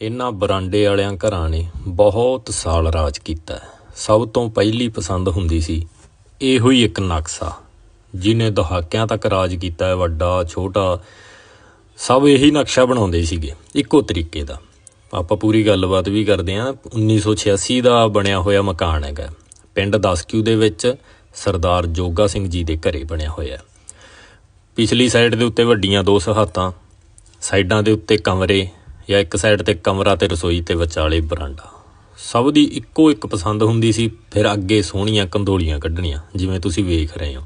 ਇਹਨਾਂ ਬਰਾਂਡੇ ਵਾਲਿਆਂ ਘਰਾਂ ਨੇ ਬਹੁਤ ਸਾਲ ਰਾਜ ਕੀਤਾ। ਸਭ ਤੋਂ ਪਹਿਲੀ ਪਸੰਦ ਹੁੰਦੀ ਸੀ ਇਹੋ ਹੀ ਇੱਕ ਨਕਸ਼ਾ, ਜਿਹਨੇ ਦਹਾਕਿਆਂ ਤੱਕ ਰਾਜ ਕੀਤਾ ਹੈ, ਵੱਡਾ, ਛੋਟਾ। ਸਭ ਇਹੀ ਨਕਸ਼ਾ ਬਣਾਉਂਦੇ ਸੀਗੇ, ਇੱਕੋ ਤਰੀਕੇ ਦਾ। ਆਪਾਂ ਪੂਰੀ ਗੱਲਬਾਤ ਵੀ ਕਰਦੇ ਹਾਂ 1986 ਦਾ ਬਣਿਆ ਹੋਇਆ ਮਕਾਨ ਹੈਗਾ। ਪਿੰਡ ਦਸਕਿਊ ਦੇ ਵਿੱਚ ਸਰਦਾਰ ਜੋਗਾ ਸਿੰਘ ਜੀ ਦੇ ਘਰੇ ਬਣਿਆ ਹੋਇਆ। ਪਿਛਲੀ ਸਾਈਡ ਦੇ ਉੱਤੇ ਵੱਡੀਆਂ ਦੋ ਸਹਾਤਾਂ ਸਾਈਡਾਂ ਦੇ ਉੱਤੇ ਕਮਰੇ ਜਾਂ ਇੱਕ ਸਾਈਡ ਤੇ ਕਮਰਾ ਤੇ ਰਸੋਈ ਤੇ ਵਿਚਾਲੇ ਬਰਾਂਡਾ। ਸਭ ਦੀ ਇੱਕੋ ਇੱਕ ਪਸੰਦ ਹੁੰਦੀ ਸੀ, ਫਿਰ ਅੱਗੇ ਸੋਹਣੀਆਂ ਕੰਧੋਲੀਆਂ ਕੱਢਣੀਆਂ, ਜਿਵੇਂ ਤੁਸੀਂ ਵੇਖ ਰਹੇ ਹੋ।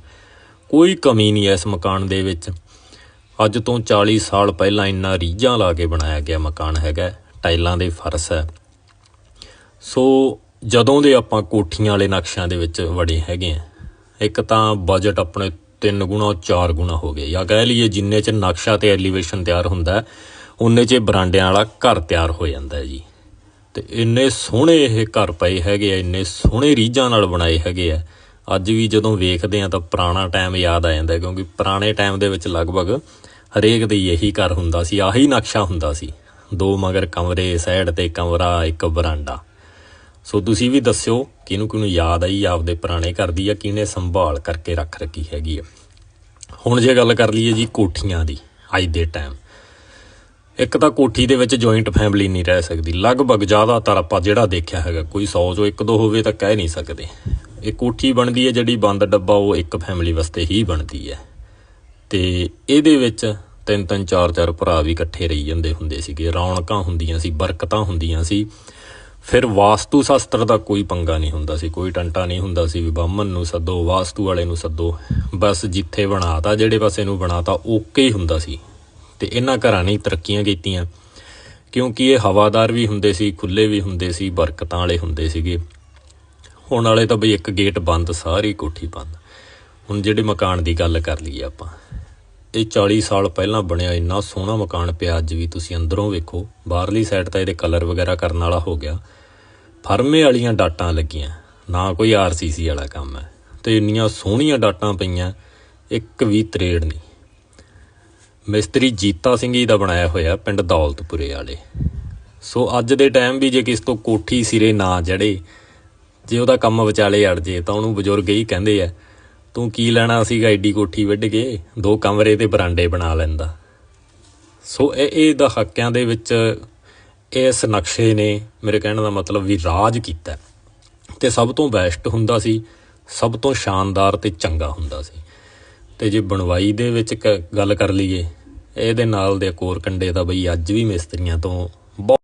ਕੋਈ ਕਮੀ ਨਹੀਂ ਹੈ ਇਸ ਮਕਾਨ ਦੇ ਵਿੱਚ। ਅੱਜ ਤੋਂ 40 ਸਾਲ ਪਹਿਲਾਂ ਇੰਨਾ ਰੀਝਾਂ ਲਾ ਕੇ ਬਣਾਇਆ ਗਿਆ ਮਕਾਨ ਹੈਗਾ, ਟਾਈਲਾਂ ਦੇ ਫਰਸ਼ ਹੈ। ਸੋ ਜਦੋਂ ਦੇ ਆਪਾਂ ਕੋਠੀਆਂ ਵਾਲੇ ਨਕਸ਼ਿਆਂ ਦੇ ਵਿੱਚ ਵੜੇ ਹੈਗੇ ਆ ਇੱਕ ਤਾਂ ਬਜਟ ਆਪਣੇ 3 ਗੁਣਾ 4 ਗੁਣਾ ਹੋ ਗਏ ਜਾਂ ਕਹਿ ਲਈਏ ਜਿੰਨੇ ਚ ਨਕਸ਼ਾ ਤੇ ਐਲੀਵੇਸ਼ਨ ਤਿਆਰ ਹੁੰਦਾ ਹੈ, ਉਨੇ ਚ ਬਰਾਂਡਿਆਂ ਵਾਲਾ ਘਰ ਤਿਆਰ ਹੋ ਜਾਂਦਾ ਜੀ। ਤੇ ਇੰਨੇ ਸੋਹਣੇ ਇਹ ਘਰ ਪਏ ਹੈਗੇ ਆ ਇੰਨੇ ਸੋਹਣੇ ਰੀਝਾਂ ਨਾਲ ਬਣਾਏ ਹੈਗੇ ਆ। ਅੱਜ ਵੀ ਜਦੋਂ ਵੇਖਦੇ ਆ ਤਾਂ ਪੁਰਾਣਾ ਟਾਈਮ ਯਾਦ ਆ ਜਾਂਦਾ ਕਿਉਂਕਿ ਪੁਰਾਣੇ ਟਾਈਮ ਦੇ ਵਿੱਚ ਲਗਭਗ ਹਰੇਕ ਦੇ ਇਹੀ ਘਰ ਹੁੰਦਾ ਸੀ ਆਹੀ ਨਕਸ਼ਾ ਹੁੰਦਾ ਸੀ। ਦੋ ਮਗਰ ਕਮਰੇ ਸਾਈਡ ਤੇ ਕਮਰਾ ਇੱਕ ਬਰਾਂਡਾ। ਸੋ ਤੁਸੀਂ ਵੀ ਦੱਸਿਓ ਕਿਹਨੂੰ ਕਿਹਨੂੰ ਯਾਦ ਆਈ ਆਪਦੇ ਪੁਰਾਣੇ ਘਰ ਦੀ ਆ ਕਿਹਨੇ ਸੰਭਾਲ ਕਰਕੇ ਰੱਖ ਰੱਖੀ ਹੈਗੀ ਆ। ਹੁਣ ਜੇ ਗੱਲ ਕਰ ਲਈਏ ਜੀ ਕੋਠੀਆਂ ਦੀ ਅੱਜ ਦੇ ਟਾਈਮ। ਇੱਕ ਤਾਂ ਕੋਠੀ ਦੇ ਵਿੱਚ ਜੁਆਇੰਟ ਫੈਮਿਲੀ ਨਹੀਂ ਰਹਿ ਸਕਦੀ। ਲਗਭਗ ਜ਼ਿਆਦਾਤਰ ਆਪਾਂ ਜਿਹੜਾ ਦੇਖਿਆ ਹੈਗਾ, ਕੋਈ 100 ਚੋਂ ਇੱਕ ਦੋ ਹੋਵੇ ਤਾਂ ਕਹਿ ਨਹੀਂ ਸਕਦੇ। ਇਹ ਕੋਠੀ ਬਣਦੀ ਹੈ, ਜਿਹੜੀ ਬੰਦ ਡੱਬਾ, ਉਹ ਇੱਕ ਫੈਮਿਲੀ ਵਾਸਤੇ ਹੀ ਬਣਦੀ ਹੈ। ਤੇ ਇਹਦੇ ਵਿੱਚ ਤਿੰਨ ਤਿੰਨ, ਚਾਰ ਚਾਰ ਭਰਾ ਵੀ ਇਕੱਠੇ ਰਹੀ ਜਾਂਦੇ ਹੁੰਦੇ ਸੀਗੇ। ਰੌਣਕਾਂ ਹੁੰਦੀਆਂ ਸੀ, ਬਰਕਤਾਂ ਹੁੰਦੀਆਂ ਸੀ। ਫਿਰ ਵਾਸਤੂ ਸ਼ਾਸਤਰ ਦਾ ਕੋਈ ਪੰਗਾ ਨਹੀਂ ਹੁੰਦਾ ਸੀ। ਕੋਈ ਟੰਟਾ ਨਹੀਂ ਹੁੰਦਾ ਸੀ ਵੀ ਬਾਹਮਣ ਨੂੰ ਸੱਦੋ, ਵਾਸਤੂ ਵਾਲੇ ਨੂੰ ਸੱਦੋ। ਬਸ ਜਿੱਥੇ ਬਣਾਤਾ, ਜਿਹੜੇ ਪਾਸੇ ਨੂੰ ਬਣਾਤਾ, ਓਕੇ ਹੀ ਹੁੰਦਾ ਸੀ। ਤੇ ਇਹਨਾਂ ਘਰਾਂ ਨੇ ਤਰੱਕੀਆਂ ਕੀਤੀਆਂ। ਕਿਉਂਕਿ ਇਹ ਹਵਾਦਾਰ ਵੀ ਹੁੰਦੇ ਸੀ ਖੁੱਲੇ ਵੀ ਹੁੰਦੇ ਸੀ, ਬਰਕਤਾਂ ਵਾਲੇ ਹੁੰਦੇ ਸੀਗੇ। ਹੁਣ ਵਾਲੇ ਤਾਂ ਬਈ ਇੱਕ ਗੇਟ ਬੰਦ, ਸਾਰੀ ਕੋਠੀ ਬੰਦ। ਹੁਣ ਜਿਹੜੇ ਮਕਾਨ ਦੀ ਗੱਲ ਕਰ ਲਈਏ ਆਪਾਂ, ਇਹ 40 ਸਾਲ ਪਹਿਲਾਂ ਬਣਿਆ ਇੰਨਾ ਸੋਹਣਾ ਮਕਾਨ ਪਿਆ, ਅੱਜ ਵੀ ਤੁਸੀਂ ਅੰਦਰੋਂ ਵੇਖੋ, ਬਾਹਰਲੀ ਸਾਈਡ ਤਾਂ ਇਹਦੇ ਕਲਰ ਵਗੈਰਾ ਕਰਨ ਵਾਲਾ ਹੋ ਗਿਆ। ਫਰਮੇ ਵਾਲੀਆਂ ਡਾਟਾਂ ਲੱਗੀਆਂ, ਨਾ ਕੋਈ ਆਰਸੀਸੀ ਵਾਲਾ ਕੰਮ ਹੈ। ਤੇ ਇੰਨੀਆਂ ਸੋਹਣੀਆਂ ਡਾਟਾਂ ਪਈਆਂ, ਇੱਕ ਵੀ ਤਰੇੜ ਨਹੀਂ। ਮਿਸਤਰੀ ਜੀਤਾ ਸਿੰਘ ਜੀ ਦਾ ਬਣਾਇਆ ਹੋਇਆ ਪਿੰਡ ਦੌਲਤਪੁਰੇ ਵਾਲੇ। ਸੋ ਅੱਜ ਦੇ ਟਾਈਮ ਵੀ ਜੇ ਕਿਸ ਤੋਂ ਕੋਠੀ ਸਿਰੇ ਨਾ ਜੜੇ, ਜੇ ਉਹਦਾ ਕੰਮ ਵਿਚਾਲੇ ਅੜ ਜੇ, ਤਾਂ ਉਹਨੂੰ ਬਜ਼ੁਰਗ ਹੀ ਕਹਿੰਦੇ ਆ, ਤੂੰ ਕੀ ਲੈਣਾ ਸੀਗਾ ਏਡੀ ਕੋਠੀ ਵੱਢ ਕੇ? ਦੋ ਕਮਰੇ ਤੇ ਬਰਾਂਡੇ ਬਣਾ ਲੈਂਦਾ। ਸੋ ਇਹ ਇਹ ਦਹਾਕਿਆਂ ਦੇ ਵਿੱਚ ਇਸ ਨਕਸ਼ੇ ਨੇ ਮੇਰੇ ਕਹਿਣ ਦਾ ਮਤਲਬ ਵੀ ਰਾਜ ਕੀਤਾ। ਤੇ ਸਭ ਤੋਂ ਬੈਸਟ ਹੁੰਦਾ ਸੀ, ਸਭ ਤੋਂ ਸ਼ਾਨਦਾਰ ਤੇ ਚੰਗਾ ਹੁੰਦਾ ਸੀ। ਤੇ ਜੇ ਬਣਵਾਈ ਦੇ ਵਿੱਚ ਕ- ਗੱਲ ਕਰ ਲਈਏ ਇਹਦੇ ਨਾਲ ਦੇ ਕੋਰ ਕੰਡੇ ਦਾ ਬਈ ਅੱਜ ਵੀ ਮਿਸਤਰੀਆਂ ਤੋਂ ਬਹੁਤ